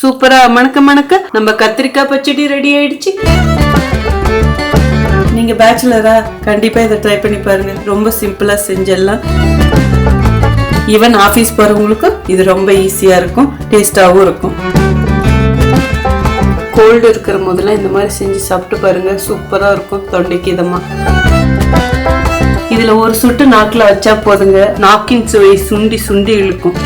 சூப்பரா மணக்க மணக்க நம்ம கத்திரிக்காய் பச்சடி ரெடி ஆயிடுச்சு. நீங்க பேச்சுலரா கண்டிப்பா இதை ட்ரை பண்ணி பாருங்க. ரொம்ப சிம்பிளா செஞ்சிடலாம் ஈவன் ஆஃபீஸ் போறவங்களுக்கும் இது ரொம்ப ஈஸியா இருக்கும். டேஸ்ட்டாகவும் இருக்கும். கோல்டு இருக்கிற போதெல்லாம் இந்த மாதிரி செஞ்சு சாப்பிட்டு பாருங்க. சூப்பராக இருக்கும் தொண்டைக்கு இதமாக இதில் ஒரு சுட்டு நாக்கில் வச்சா போதுங்க. நாக்கின் சுவை சுண்டி சுண்டி இழுக்கும்.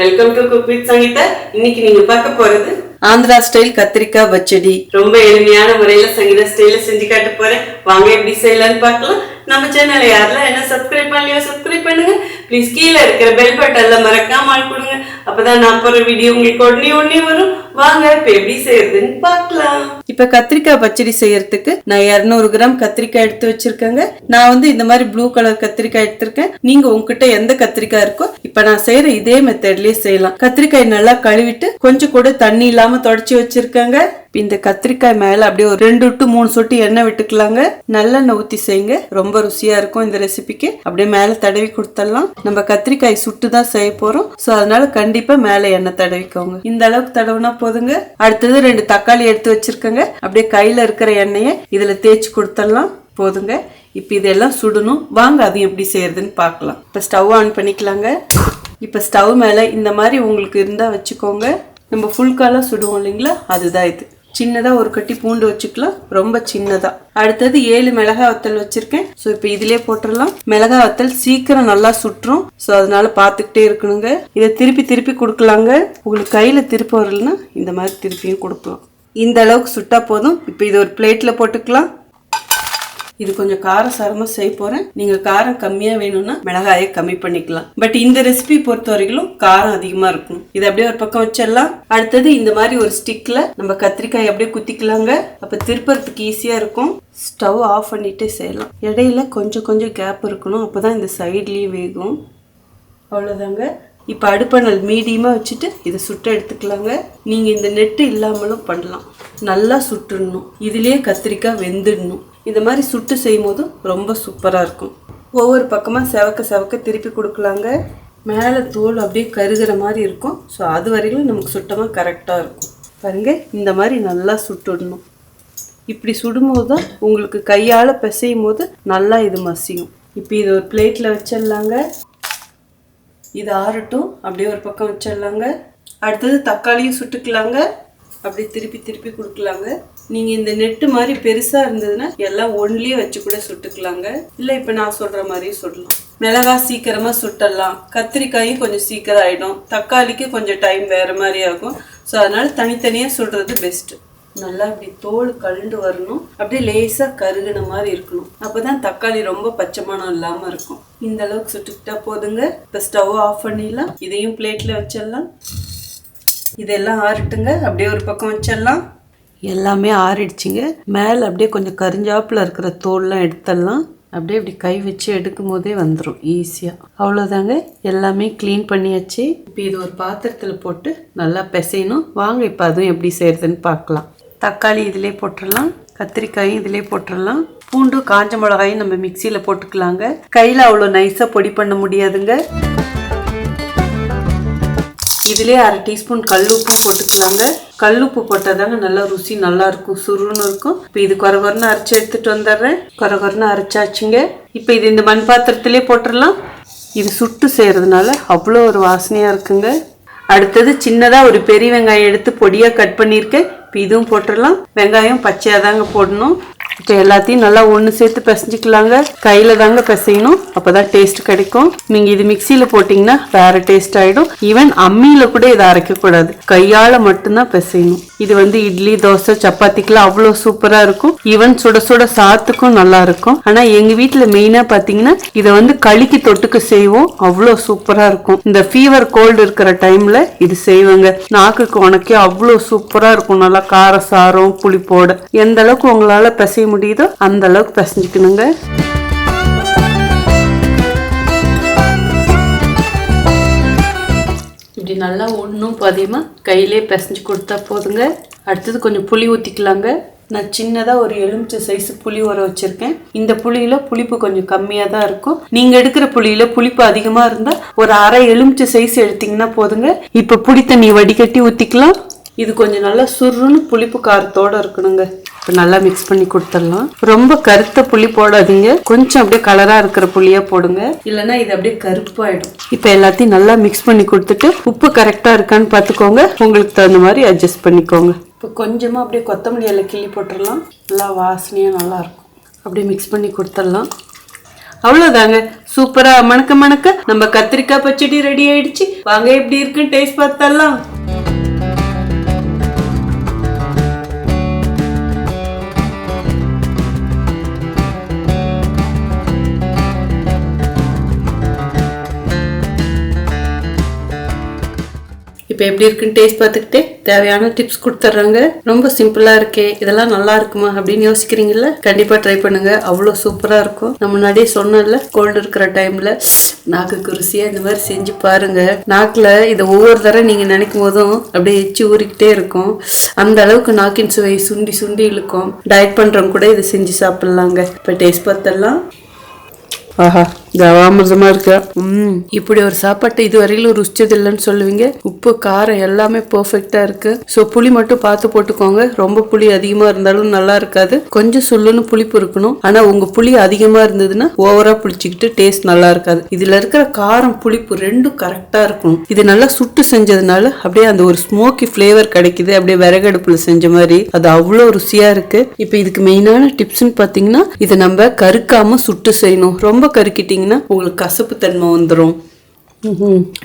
Welcome to cook with Sangeetha இன்னைக்கு நீங்க பார்க்க போறது ஆந்திரா ஸ்டைல் கத்திரிக்காய் பச்சடி. ரொம்ப எளிமையான முறையில சங்கீதா ஸ்டைல செஞ்சு காட்ட போறேன். வாங்க எப்படி செய்யலாம்னு பார்க்கலாம். நம்ம சேனலை யாரெல்லாம் என்ன சப்ஸ்கிரைப் பண்ணலையோ சப்ஸ்கிரைப் பண்ணுங்க. ப்ளீஸ் கீழே இருக்கிற பெல் பட்டன்ல மறக்காம ஆள் கொடுங்க. அப்பதான் நான் போற வீடியோ உங்களுக்கு உடனே உடனே வரும். வாங்க இப்ப எப்படி செய்யறதுன்னு பார்க்கலாம். இப்ப கத்திரிக்காய் பச்சடி செய்யறதுக்கு நான் 200 கிராம் கத்திரிக்காய் எடுத்து வச்சிருக்கேங்க. நான் வந்து இந்த மாதிரி ப்ளூ கலர் கத்திரிக்காய் எடுத்திருக்கேன். நீங்க உங்ககிட்ட எந்த கத்திரிக்காய் இருக்கோ இப்ப நான் செய்யற இதே மெத்தட்லயே செய்யலாம். கத்திரிக்காய் நல்லா கழுவிட்டு கொஞ்சம் கூட தண்ணி இல்லாம தொடச்சி வச்சிருக்கேங்க. இந்த கத்திரிக்காய் மேல அப்படியே ஒரு ரெண்டு டு மூணு சொட்டு எண்ணெய் விட்டுக்கலாங்க. நல்லெண்ணெய் ஊத்தி செய்யுங்க. ரொம்ப ருசியா இருக்கும் இந்த ரெசிபிக்கு அப்படியே மேல தடவி கொடுத்துடலாம். நம்ம கத்திரிக்காய் சுட்டு தான் செய்ய போறோம். சோ அதனால கண்டிப்பா மேல எண்ணெய் தடவிக்கோங்க. இந்த அளவுக்கு தடவுனா போதுங்க. அடுத்தது ரெண்டு தக்காளி எடுத்து வச்சிருக்கேங்க. அப்படியே கையில இருக்கிற எண்ணெயை இதுல தேய்ச்சி கொடுத்துடலாம். போதுங்க. இப்போ இதெல்லாம் சுடணும். வாங்க அது எப்படி செய்யறதுன்னு பார்க்கலாம். இப்போ ஸ்டவ் ஆன் பண்ணிக்கலாங்க. இப்போ ஸ்டவ் மேலே இந்த மாதிரி உங்களுக்கு இருந்தால் வச்சுக்கோங்க. நம்ம ஃபுல்காலாக சுடுவோம் இல்லைங்களா? அதுதான் இது. சின்னதாக ஒரு கட்டி பூண்டு வச்சுக்கலாம். ரொம்ப சின்னதாக அடுத்தது ஏழு மிளகாய் வத்தல் வச்சுருக்கேன். ஸோ இப்போ இதிலே போட்டுடலாம். மிளகாய் வத்தல் சீக்கிரம் நல்லா சுட்டுரும் ஸோ அதனால பார்த்துக்கிட்டே இருக்கணுங்க. இதை திருப்பி திருப்பி கொடுக்கலாங்க. உங்களுக்கு கையில் திருப்ப வரலன்னா இந்த மாதிரி திருப்பியும் கொடுக்கலாம். இந்த அளவுக்கு சுட்டா போதும். இப்போ இது ஒரு பிளேட்டில் போட்டுக்கலாம். இது கொஞ்சம் காரசாரமாக செய்ய போகிறேன் நீங்கள் காரம் கம்மியாக வேணும்னா மிளகாயை கம்மி பண்ணிக்கலாம். பட் இந்த ரெசிபி பொறுத்த வரைக்கும் காரம் அதிகமாக இருக்கும் இது அப்படியே ஒரு பக்கம் வச்சிடலாம். அடுத்தது இந்த மாதிரி ஒரு ஸ்டிக்கில் நம்ம கத்திரிக்காய் அப்படியே குத்திக்கலாங்க. அப்போ திருப்பறதுக்கு ஈஸியாக இருக்கும். ஸ்டவ் ஆஃப் பண்ணிகிட்டே செய்யலாம். இடையில கொஞ்சம் கொஞ்சம் கேப் இருக்கணும். அப்போ தான் இந்த சைட்லேயே வேகும். அவ்வளோதாங்க இப்போ அடுப்பணல் மீடியமாக வச்சுட்டு இதை சுட்டு எடுத்துக்கலாங்க. நீங்கள் இந்த நெட்டு இல்லாமலும் பண்ணலாம். நல்லா சுட்டுடணும். இதுலேயே கத்திரிக்காய் வெந்துடணும். இந்த மாதிரி சுட்டு செய்யும் போதும் ரொம்ப சூப்பராக இருக்கும். ஒவ்வொரு பக்கமாக செவக்க செவக்க திருப்பி கொடுக்கலாங்க. மேலே தோல் அப்படியே கருகிற மாதிரி இருக்கும். ஸோ அது வரையிலும் நமக்கு சுட்டமாக கரெக்டாக இருக்கும். பாருங்கள் இந்த மாதிரி நல்லா சுட்டுடணும். இப்படி சுடும்போது தான் உங்களுக்கு கையால் பிசையும் போது நல்லா இது மசியும். இப்போ இது ஒரு பிளேட்டில் வச்சிடலாங்க. இது ஆறட்டும். அப்படியே ஒரு பக்கம் வச்சிடலாங்க. அடுத்தது தக்காளியும் சுட்டுக்கலாங்க. அப்படியே திருப்பி திருப்பி கொடுக்கலாங்க. நீங்கள் இந்த நெட்டு மாதிரி பெருசாக இருந்ததுன்னா எல்லாம் ஒன்லேயே வச்சு கூட சுட்டுக்கலாங்க. இல்லை இப்போ நான் சொல்கிற மாதிரி சுடலாம். மிளகா சீக்கிரமாக சுட்டலாம். கத்திரிக்காயும் கொஞ்சம் சீக்கிரம் ஆகிடும் தக்காளிக்கு கொஞ்சம் டைம் வேறு மாதிரி ஆகும். ஸோ அதனால் தனித்தனியாக சுடுறது பெஸ்ட்டு நல்லா அப்படி தோல் கழுண்டு வரணும். அப்படியே லேசாக கருகின மாதிரி இருக்கணும். அப்போ தான் தக்காளி ரொம்ப பச்சை இல்லாமல் இருக்கும். இந்த அளவுக்கு சுட்டுக்கிட்டா போதுங்க. இப்போ ஸ்டவ் ஆஃப் பண்ணிடலாம். இதையும் பிளேட்டில் வச்சிடலாம். இதெல்லாம் ஆறட்டுங்க. அப்படியே ஒரு பக்கம் வச்சிடலாம். எல்லாமே ஆறிடுச்சிங்க. மேலே அப்படியே கொஞ்சம் கரிஞ்சாப்பில் இருக்கிற தோல்லாம் எடுத்துடலாம் அப்படியே இப்படி கை வச்சு எடுக்கும் போதே வந்துடும் ஈஸியாக அவ்வளோதாங்க எல்லாமே க்ளீன் பண்ணியாச்சு. இப்போ இது ஒரு பாத்திரத்தில் போட்டு நல்லா பிசையணும். வாங்க இப்போ அதுவும் எப்படி செய்கிறதுன்னு பார்க்கலாம். தக்காளி இதிலே போட்டுடலாம் கத்திரிக்காயும் இதிலே போட்டுடலாம் பூண்டு காஞ்ச மிளகாயும் நம்ம மிக்சியில் போட்டுக்கலாங்க. கையில் அவ்வளோ நைஸாக பொடி பண்ண முடியாதுங்க. இதுலேயே அரை டீஸ்பூன் கல்லுப்பும் போட்டுக்கலாங்க. கல்லுப்பு போட்டால் தாங்க நல்லா ருசி நல்லா இருக்கும் சுருன்னு இருக்கும். இப்போ இது குறகுறன்னு அரைச்சி எடுத்துட்டு வந்துடுறேன். குறகுறன்னு அரைச்சாச்சுங்க. இப்போ இது இந்த மண் பாத்திரத்திலே போட்டுடலாம். இது சுட்டு செய்கிறதுனால அவ்வளோ ஒரு வாசனையாக இருக்குங்க. அடுத்தது சின்னதாக ஒரு பெரிய வெங்காயம் எடுத்து பொடியாக கட் பண்ணியிருக்கேன். இப்போ இதுவும் போட்டுடலாம். வெங்காயம் பச்சையாக தாங்க போடணும். இப்போ எல்லாத்தையும் நல்லா ஒன்று சேர்த்து பிசைஞ்சிக்கலாங்க. கையில் தாங்க பிசையணும். அப்போ தான் டேஸ்ட் கிடைக்கும். நீங்கள் இது மிக்சியில் போட்டிங்கன்னா வேறு டேஸ்ட் ஆகிடும் ஈவன் அம்மியில் கூட இதை அரைக்கக்கூடாது. கையால் மட்டும்தான் பிசையணும். இது வந்து இட்லி தோசை சப்பாத்திக்கெல்லாம் அவ்வளோ சூப்பராக இருக்கும். ஈவன் சுட சுட சாத்துக்கும் நல்லா இருக்கும். ஆனால் எங்கள் வீட்டில் மெயினாக பார்த்தீங்கன்னா இதை வந்து களிக்கு தொட்டுக்கு செய்வோம். அவ்வளோ சூப்பராக இருக்கும். இந்த ஃபீவர் கோல்டு இருக்கிற டைமில் இது செய்வாங்க. நாக்குக்கு உனக்கே அவ்வளோ சூப்பராக இருக்கும். நல்லா கார சாரம் புளிப்போட. எந்த அளவுக்கு உங்களால் பிசைய முடியுதோ அந்த அளவுக்கு பிசைஞ்சுக்கணுங்க. நல்லா ஒன்றும் பாதியமாக கையிலே பிசைஞ்சு கொடுத்தா போதுங்க. அடுத்தது கொஞ்சம் புளி ஊற்றிக்கலாங்க நான் சின்னதாக ஒரு எலுமிச்சை சைஸ் புளி ஊற வச்சுருக்கேன். இந்த புளியில் புளிப்பு கொஞ்சம் கம்மியாக தான் இருக்கும். நீங்கள் எடுக்கிற புளியில் புளிப்பு அதிகமாக இருந்தால் ஒரு அரை எலுமிச்சை சைஸ் எடுத்திங்கன்னா போதுங்க. இப்போ புளி தண்ணி வடிகட்டி ஊற்றிக்கலாம் இது கொஞ்சம் நல்லா சுருன்னு புளிப்பு காரத்தோடு இருக்கணுங்க. இப்போ நல்லா மிக்ஸ் பண்ணி கொடுத்துடலாம். ரொம்ப கருத்த புளி போடாதீங்க. கொஞ்சம் அப்படியே கலராக இருக்கிற புளியா போடுங்க. இல்லைன்னா இது அப்படியே கருப்பாயிடும். இப்போ எல்லாத்தையும் நல்லா மிக்ஸ் பண்ணி கொடுத்துட்டு உப்பு கரெக்டாக இருக்கான்னு பார்த்துக்கோங்க. உங்களுக்கு தகுந்த மாதிரி அட்ஜஸ்ட் பண்ணிக்கோங்க. இப்போ கொஞ்சமாக அப்படியே கொத்தமல்லி இலை கிள்ளி போட்டுடலாம். நல்லா வாசனையாக நல்லா இருக்கும். அப்படியே மிக்ஸ் பண்ணி கொடுத்துடலாம். அவ்வளோதாங்க சூப்பரா. மணக்க மணக்க. நம்ம கத்திரிக்காய் பச்சடி ரெடி ஆயிடுச்சு. வாங்க எப்படி இருக்குன்னு டேஸ்ட் பார்த்தலாம் இப்போ எப்படி இருக்குன்னு டேஸ்ட் பார்த்துக்கிட்டே தேவையான டிப்ஸ் கொடுத்துட்றாங்க. ரொம்ப சிம்பிளாக இருக்கே இதெல்லாம் நல்லா இருக்குமா அப்படின்னு யோசிக்கிறீங்கல்ல? கண்டிப்பாக ட்ரை பண்ணுங்க. அவ்வளோ சூப்பராக இருக்கும். நம்ம முன்னாடியே சொன்னேன்ல கோல்டு இருக்கிற டைமில் நாக்குக்கு ருசியாக இந்த மாதிரி செஞ்சு பாருங்க. நாக்கில் இதை ஒவ்வொரு தடவை நீங்கள் நினைக்கும் போதும் அப்படியே எச்சி ஊறிக்கிட்டே இருக்கும். அந்த அளவுக்கு நாக்கின் சுவை சுண்டி சுண்டி இழுக்கும். டயட் பண்ணுறவங்க கூட இதை செஞ்சு சாப்பிட்லாங்க. இப்போ டேஸ்ட் பார்த்தெல்லாம் ஆஹா கவாமிரதமா இருக்கா? ம் இப்படி ஒரு சாப்பாட்டை இது வரையிலும் ருசிச்சது இல்லைன்னு சொல்லுவீங்க. உப்பு காரம் எல்லாமே பெர்ஃபெக்டா இருக்கு. ஸோ புளி மட்டும் பார்த்து போட்டுக்கோங்க. ரொம்ப புளி அதிகமா இருந்தாலும் நல்லா இருக்காது. கொஞ்சம் சுள்ளுன்னு புளிப்பு இருக்கணும். ஆனா உங்க புளி அதிகமா இருந்ததுன்னா ஓவரா புளிச்சுக்கிட்டு டேஸ்ட் நல்லா இருக்காது. இதுல இருக்கிற காரம் புளிப்பு ரெண்டும் கரெக்டா இருக்கணும். இது நல்லா சுட்டு செஞ்சதுனால அப்படியே அந்த ஒரு ஸ்மோக்கி ஃப்ளேவர் கிடைக்குது. அப்படியே விறகடுப்புல செஞ்ச மாதிரி. அது அவ்வளோ ருசியா இருக்கு. இப்போ இதுக்கு மெயினான டிப்ஸ்னு பாத்தீங்கன்னா இதை நம்ம கருக்காம சுட்டு செய்யணும். ரொம்ப கருக்கிட்டீங்கன்னா உங்களுக்கு கசப்பு தன்மை வந்துடும்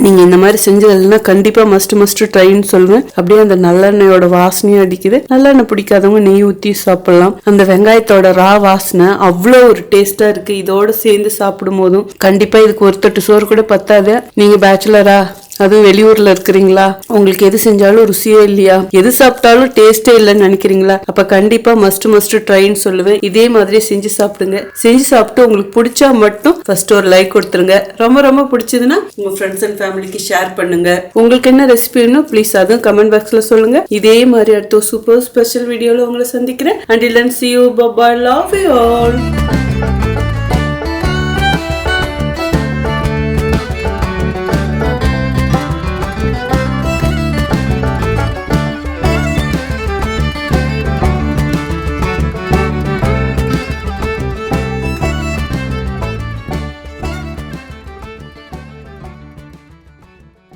நீங்க இந்த மாதிரி செஞ்சதுன்னா கண்டிப்பா மஸ்ட் மஸ்ட் ட்ரைன்னு சொல்லுவேன் அப்படியே அந்த நல்லெண்ணெயோட வாசனையும் அடிக்குது. நல்லெண்ணெய் பிடிக்காதவங்க நெய் ஊத்தி சாப்பிடலாம். அந்த வெங்காயத்தோட ரா வாசனை அவ்வளோ ஒரு டேஸ்டா இருக்கு. இதோட சேர்ந்து சாப்பிடும் போதும் கண்டிப்பா இதுக்கு ஒரு தட்டு சோறு கூட பத்தாது. நீங்க பேச்சுலரா அதுவும் வெளியூர்ல இருக்கிறீங்களா? உங்களுக்கு எது செஞ்சாலும் ருசியே இல்லையா? எது சாப்பிட்டாலும் டேஸ்டே இல்லைன்னு நினைக்கிறீங்களா? அப்ப கண்டிப்பா மஸ்ட் மஸ்ட் ட்ரைன்னு சொல்லுவேன். இதே மாதிரி செஞ்சு சாப்பிடுங்க. செஞ்சு சாப்பிட்டு உங்களுக்கு பிடிச்சா மட்டும் ஃபர்ஸ்ட் ஒரு லைக் கொடுத்துருங்க. ரொம்ப ரொம்ப பிடிச்சதுன்னா உங்க ஃப்ரெண்ட்ஸ் அண்ட் ஃபேமிலிக்கு ஷேர் பண்ணுங்க. உங்களுக்கு என்ன ரெசிபி வேணும் ப்ளீஸ் அதுவும் கமெண்ட் பாக்ஸ்ல சொல்லுங்க. இதே மாதிரி அடுத்த சூப்பர் ஸ்பெஷல் வீடியோல உங்களை சந்திக்கிறேன். அண்ட் இல்லன் சி யூ பபா லவ் யூ ஆல்